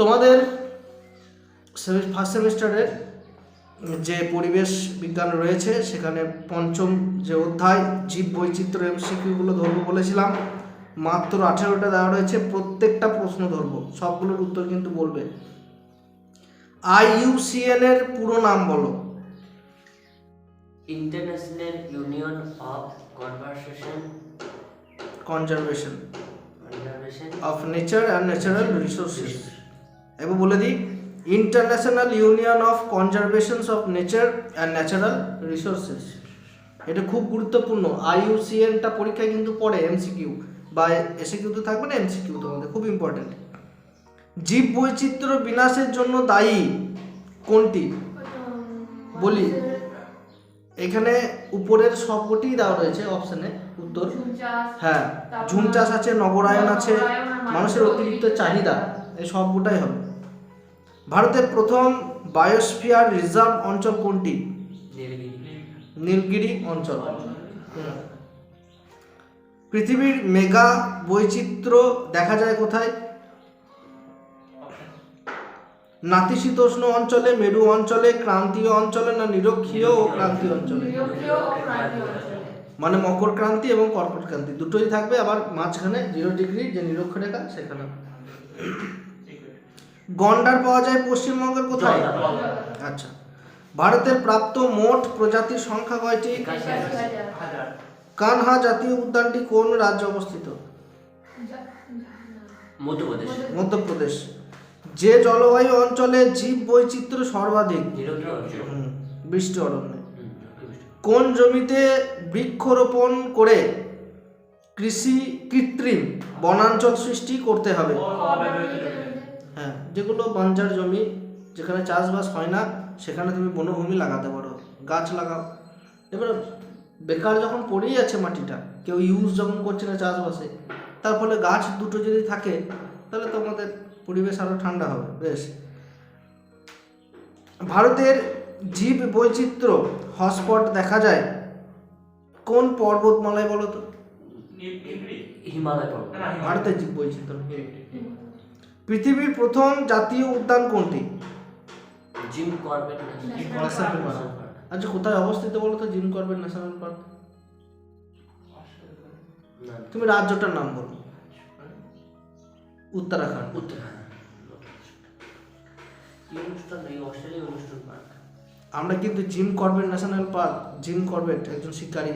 তোমাদের ফার্স্ট সেমিস্টারের যে পরিবেশ বিজ্ঞান রয়েছে সেখানে পঞ্চম যে অধ্যায় জীব বৈচিত্র্য এমসিকিউগুলো ধরবো বলেছিলাম মাত্র আঠেরোটা দেওয়া রয়েছে প্রত্যেকটা প্রশ্ন ধরবো সবগুলোর উত্তর কিন্তু বলবে। আইইউসিএন এর পুরো নাম বলো। International union of conversation conservation conservation of nature and natural resources এবার বলে দিই international union of conservations of nature and natural resources এটা খুব গুরুত্বপূর্ণ। আইইউসিএনটা পরীক্ষায় কিন্তু পড়ে এমসিকিউ বা এসিকিউ তো থাকবে না এমসিকিউ তোমাদের খুব ইম্পর্টেন্ট জীব বৈচিত্র্য বিনাশের জন্য দায়ী কোনটি? বলি। এখানে উপরের সবকটি দেওয়া রয়েছে অপশনে উত্তর। হ্যাঁ ঝুম চাষ আছে নগরায়ন আছে মানুষের অতিরিক্ত চাহিদা। এই সবগুটাই হবে। ভারতের প্রথম বায়োস্ফিয়ার রিজার্ভ অঞ্চল কোনটি? নীলগিরি। অঞ্চল। পৃথিবীর মেগা বৈচিত্র্য দেখা যায় কোথায়? নাতিশীতোষ্ণ অঞ্চলে মেরু অঞ্চলে ক্রান্তীয় অঞ্চলে না নিরক্ষীয় ও ক্রান্তীয় অঞ্চলে? মানে মকর ক্রান্তি এবং কর্কট ক্রান্তি। দুটোই থাকবে আবার মাঝখানে জিরো ডিগ্রি যে নিরক্ষরেখা সেখানে। গন্ডার পাওয়া যায় পশ্চিমবঙ্গের কোথায় আচ্ছা ভারতের প্রাপ্ত মোট প্রজাতির সংখ্যা কয়টি কানহা জাতীয় উদ্যানটি কোন রাজ্যে অবস্থিত মধ্যপ্রদেশ মধ্যপ্রদেশ যে জলবায়ু অঞ্চলে জীব বৈচিত্র্য সর্বাধিক বৃষ্টি অরণ্যে কোন জমিতে বৃক্ষরোপণ করে কৃষি কৃত্রিম বনাঞ্চল সৃষ্টি করতে হবে হ্যাঁ যেগুলো বাঞ্জার জমি যেখানে চাষবাস হয় না সেখানে তুমি বনভূমি লাগাতে পারো গাছ লাগাও। এবার বেকার যখন পড়েই আছে মাটিটা কেউ ইউজ যখন করছে না চাষবাসে তার ফলে গাছ দুটো যদি থাকে তাহলে তোমাদের পরিবেশ আরও ঠান্ডা হবে বেশ। ভারতের জীব বৈচিত্র্য হটস্পট দেখা যায় কোন পর্বতমালায় বলো তো? হিমালয় পর্বত। ভারতের জীব বৈচিত্র্য পৃথিবীর প্রথম জাতীয় উদ্যান কোনটি? Jim Corbett national park. আচ্ছা কোথায় অবস্থিত বলো তো জিম করবেন ন্যাশনাল পার্ক? তুমি রাজ্যটার নাম বলো। উত্তরাখণ্ড। উত্তরাখণ্ড। আমরা কিন্তু Jim Corbett national park Jim Corbett একজন শিকারী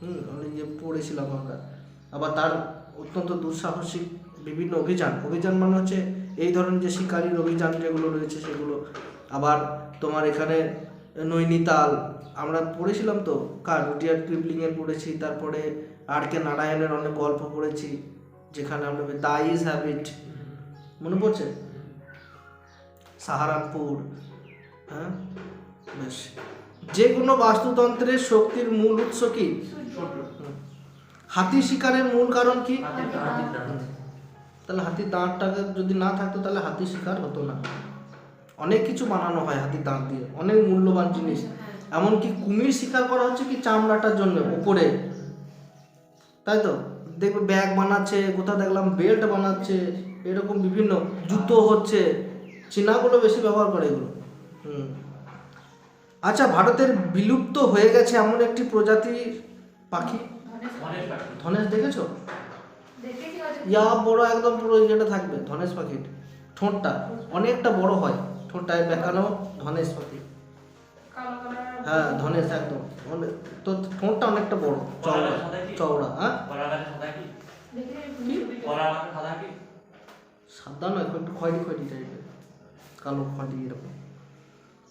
হুম আমি যে পড়েছিলাম আমরা। আবার তার অত্যন্ত দুঃসাহসিক বিভিন্ন অভিযান। অভিযান মানে হচ্ছে এই ধরনের যে শিকারীর অভিযান যেগুলো রয়েছে সেগুলো। আবার তোমার এখানে নৈনিতাল আমরা পড়েছিলাম তো কার রুডিয়ার ক্রিপলিংয়ের পড়েছি তারপরে আর কে নারায়ণের অনেক গল্প পড়েছি যেখানে আমরা দা ইজ হ্যাবিট মনে পড়ছে? সাহারানপুর হ্যাঁ? বেশ। যে কোনো বাস্তুতন্ত্রের শক্তির মূল উৎস কি। হাতি শিকারের মূল কারণ কি? তাহলে হাতির দাঁতটাকে যদি না থাকতো তাহলে হাতি শিকার হতো না। অনেক কিছু বানানো হয় হাতির দাঁত দিয়ে অনেক মূল্যবান জিনিস। এমনকি কুমির শিকার করা হচ্ছে কি চামড়াটার জন্য উপরে তাই তো? দেখবে ব্যাগ বানাচ্ছে কোথাও দেখলাম বেল্ট বানাচ্ছে এরকম বিভিন্ন জুতো হচ্ছে। চীনাগুলো বেশি ব্যবহার করে এগুলো। হুম। আচ্ছা ভারতের বিলুপ্ত হয়ে গেছে এমন একটি প্রজাতির পাখি? ধনেশ দেখেছ। ইয়া বড় একদম পুরো যেটা থাকবে ধনেশ পাখির ঠোঁটটা অনেকটা বড় হয় ঠোঁটটায় বেঁকানো ধনেশ পাখি হ্যাঁ ধনেশ একদম। অনেক- তো ঠোঁটটা অনেকটা বড় চওড়া চওড়া হ্যাঁ? সাদা নয় একটু খয়েরি খয়েরি টাইপের কালো খয়েরি এরকম।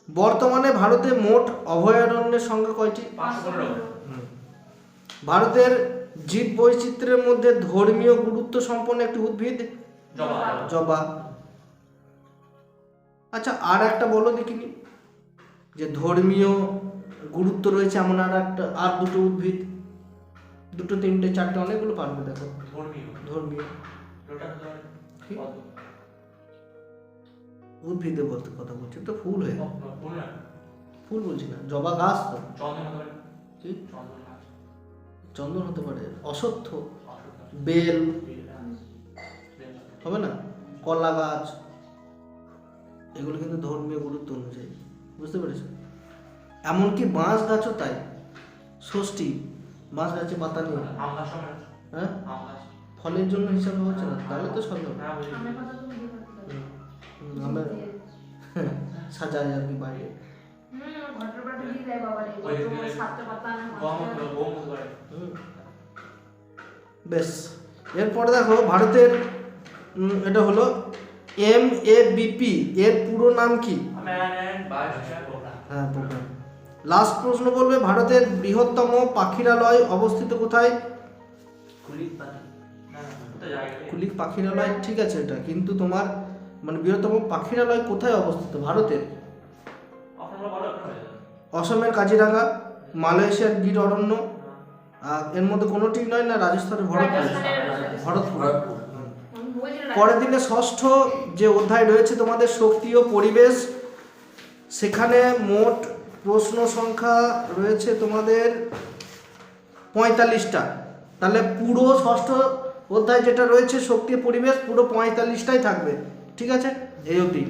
বর্তমানে ভারতে মোট অভয়ারণ্যের সংখ্যা কয়টি? হুম। ভারতের জীব বৈচিত্র্যের মধ্যে ধর্মীয় গুরুত্ব সম্পন্ন একটি উদ্ভিদ? জবা। আচ্ছা আর একটা বলো দেখিনি যে ধর্মীয় গুরুত্ব রয়েছে এমন আর একটা আর দুটো উদ্ভিদ? দুটো তিনটে চারটে অনেকগুলো পারবে দেখো। ধর্মীয়। কি? উদ্ভিদে বলতে কথা বলছি তো ফুল হয়ে ফুল বলছি না জবা গাছ তো। কি? চন্দন হতে পারে অসত্য বেল হবে না? কলা গাছ। এগুলো কিন্তু ধর্মীয় গুরুত্ব অনুযায়ী বুঝতে পেরেছ এমনকি বাঁশ গাছও তাই। ষষ্ঠী বাঁশ গাছে পাতা নেই। সমেত হ্যাঁ? ফলের জন্য হিসাবে হচ্ছে না তাহলে তো সব হ্যাঁ আমরা সাজায় আর কি বাইরে। বেশ। এরপরে দেখো ভারতের এটা হলো এম এ বিপি এর পুরো নাম কি? হ্যাঁ লাস্ট প্রশ্ন বলবে, ভারতের বৃহত্তম পাখিরালয় অবস্থিত কোথায়? কুলিক পাখিরালয়, ঠিক আছে এটা। কিন্তু তোমার মানে বৃহত্তম পাখিরালয় কোথায় অবস্থিত? ভারতের। অসমের কাজিরাঙ্গা মালয়েশিয়ার গির অরণ্য আর এর মধ্যে কোনোটি নয় না রাজস্থানের ভরতপুর। ভরতপুর। পরের দিনে ষষ্ঠ যে অধ্যায় রয়েছে তোমাদের শক্তি ও পরিবেশ সেখানে মোট প্রশ্ন সংখ্যা রয়েছে তোমাদের পঁয়তাল্লিশটা। তাহলে পুরো ষষ্ঠ অধ্যায় যেটা রয়েছে শক্তি পরিবেশ পুরো পঁয়তাল্লিশটাই থাকবে। ঠিক আছে? এই অবধি।